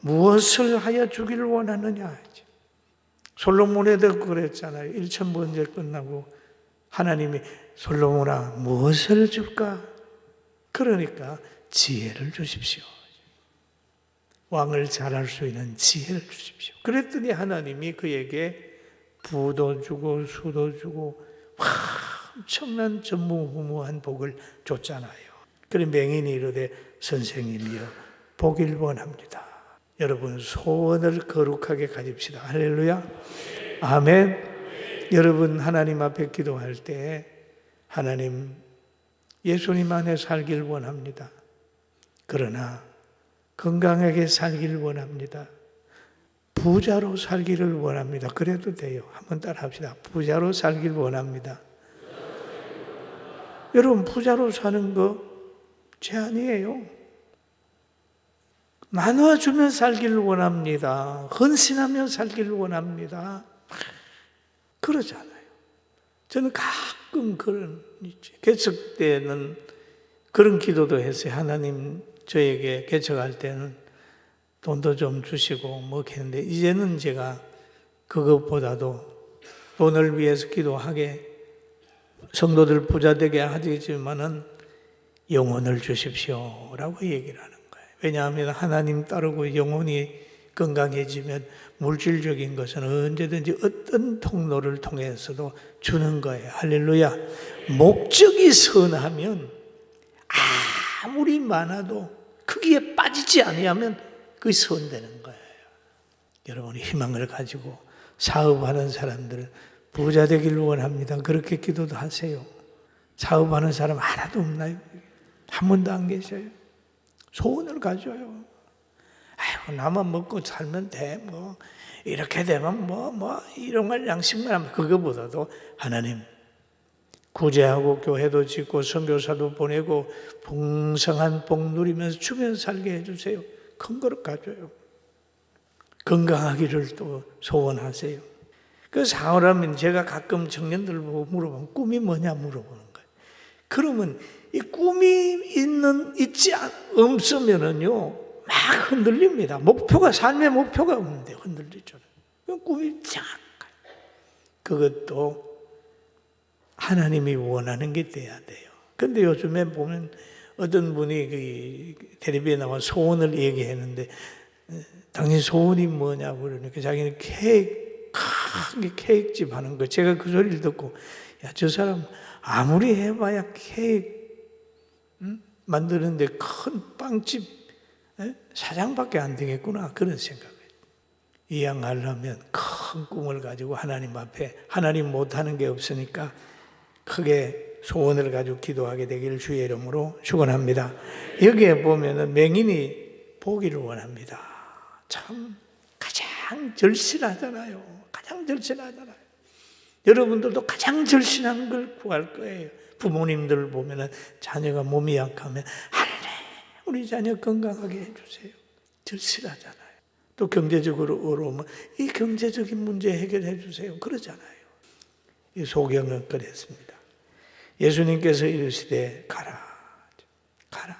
무엇을 하여 주기를 원하느냐. 솔로몬에도 그랬잖아요. 1천 번째 끝나고 하나님이 솔로몬아 무엇을 줄까? 그러니까 지혜를 주십시오. 왕을 잘할 수 있는 지혜를 주십시오. 그랬더니 하나님이 그에게 부도 주고 수도 주고 엄청난 전무후무한 복을 줬잖아요. 그래 맹인이 이르되 선생님이여 보길 원합니다. 여러분 소원을 거룩하게 가집시다. 할렐루야. 아멘. 여러분 하나님 앞에 기도할 때 하나님 예수님 안에 살길 원합니다. 그러나 건강하게 살길 원합니다. 부자로 살기를 원합니다. 그래도 돼요. 한번 따라 합시다. 부자로 살길 원합니다. 여러분, 부자로 사는 거 제한이에요. 나눠주면 살기를 원합니다. 헌신하며 살기를 원합니다. 그러잖아요. 저는 가끔 그런, 개척 때는 그런 기도도 했어요. 하나님, 저에게 개척할 때는 돈도 좀 주시고 뭐 했는데 이제는 제가 그것보다도 돈을 위해서 기도하게 성도들 부자 되게 하지만은 영혼을 주십시오 라고 얘기를 하는. 왜냐하면 하나님 따르고 영혼이 건강해지면 물질적인 것은 언제든지 어떤 통로를 통해서도 주는 거예요. 할렐루야. 목적이 선하면 아무리 많아도 크기에 빠지지 아니하면 그 선되는 거예요. 여러분이 희망을 가지고 사업하는 사람들은 부자 되기를 원합니다. 그렇게 기도도 하세요. 사업하는 사람 하나도 없나요? 한 분도 안 계셔요. 소원을 가져요. 아이고, 나만 먹고 살면 돼. 뭐, 이렇게 되면 뭐, 뭐, 이런 걸 양식만 하면 그거보다도 하나님, 구제하고 교회도 짓고 선교사도 보내고 풍성한 복 누리면서 주변 살게 해주세요. 큰 거를 가져요. 건강하기를 또 소원하세요. 그 사람은 제가 가끔 청년들 보고 물어보면 꿈이 뭐냐 물어보는. 그러면 이 꿈이 있는 있지 없으면은요 막 흔들립니다. 목표가 삶의 목표가 없는데 흔들리죠. 꿈이 쫙 그것도 하나님이 원하는 게 돼야 돼요. 근데 요즘에 보면 어떤 분이 그 텔레비에 나와 소원을 얘기했는데 당신 소원이 뭐냐고 그러니까 자기는 케이크 큰 케이크집 하는 거 제가 그 소리를 듣고 야 저 사람 아무리 해봐야 케이크 응? 만드는데 큰 빵집 에? 사장밖에 안 되겠구나 그런 생각을 이양하려면 큰 꿈을 가지고 하나님 앞에 하나님 못하는 게 없으니까 크게 소원을 가지고 기도하게 되기를 주의 이름으로 축원합니다. 여기에 보면은 맹인이 보기를 원합니다. 참 가장 절실하잖아요. 가장 절실하잖아요. 여러분들도 가장 절실한 걸 구할 거예요. 부모님들 보면은 자녀가 몸이 약하면 하나님 우리 자녀 건강하게 해주세요. 절실하잖아요. 또 경제적으로 어려우면 이 경제적인 문제 해결해 주세요. 그러잖아요. 이 소경은 그랬습니다. 예수님께서 이르시되 가라 가라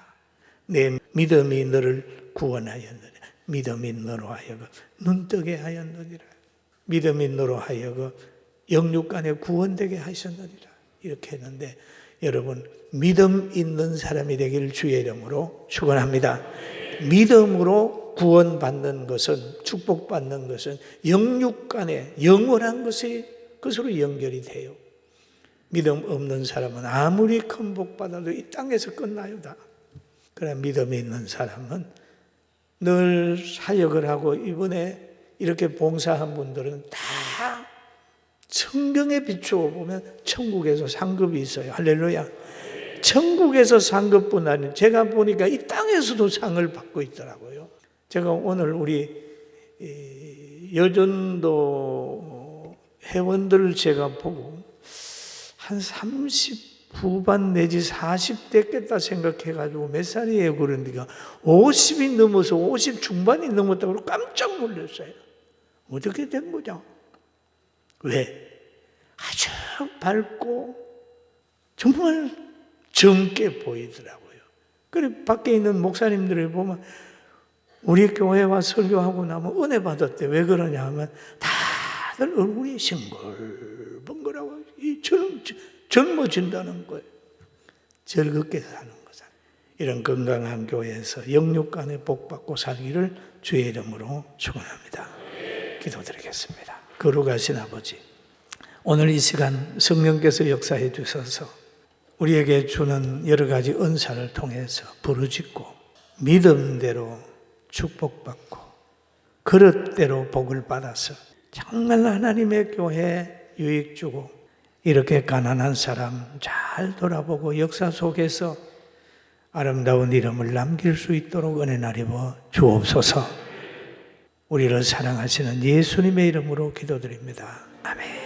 내 믿음이 너를 구원하였느니라 믿음이 너로 하여금 눈뜨게 하였느니라 믿음이 너로 하여금 영육간에 구원되게 하셨느니라 이렇게 했는데 여러분 믿음 있는 사람이 되기를 주의 이름으로 축원합니다. 믿음으로 구원받는 것은 축복받는 것은 영육간에 영원한 것이 그것으로 연결이 돼요. 믿음 없는 사람은 아무리 큰 복 받아도 이 땅에서 끝나요 다. 그러나 믿음이 있는 사람은 늘 사역을 하고 이번에 이렇게 봉사한 분들은 다 성경에 비추어 보면 천국에서 상급이 있어요. 할렐루야. 천국에서 상급뿐 아니라 제가 보니까 이 땅에서도 상을 받고 있더라고요. 제가 오늘 우리 여전도 회원들을 제가 보고 한 30 후반 내지 40 됐겠다 생각해가지고 몇 살이에요? 그러니까 50이 넘어서 50 중반이 넘었다고 깜짝 놀랐어요. 어떻게 된 거죠? 왜? 아주 밝고 정말 젊게 보이더라고요. 그래 밖에 있는 목사님들을 보면 우리 교회 와 설교하고 나면 은혜 받았대. 왜 그러냐 하면 다들 얼굴이 싱글벙글하고 이 젊, 젊어진다는 거예요. 즐겁게 사는 거잖아요. 이런 건강한 교회에서 영육간에 복받고 살기를 주의 이름으로 축원합니다. 기도드리겠습니다. 거룩하신 아버지, 오늘 이 시간 성령께서 역사해 주셔서 우리에게 주는 여러 가지 은사를 통해서 부르짖고 믿음대로 축복받고 그릇대로 복을 받아서 정말 하나님의 교회 유익 주고 이렇게 가난한 사람 잘 돌아보고 역사 속에서 아름다운 이름을 남길 수 있도록 은혜 나리워 주옵소서. 우리를 사랑하시는 예수님의 이름으로 기도드립니다. 아멘.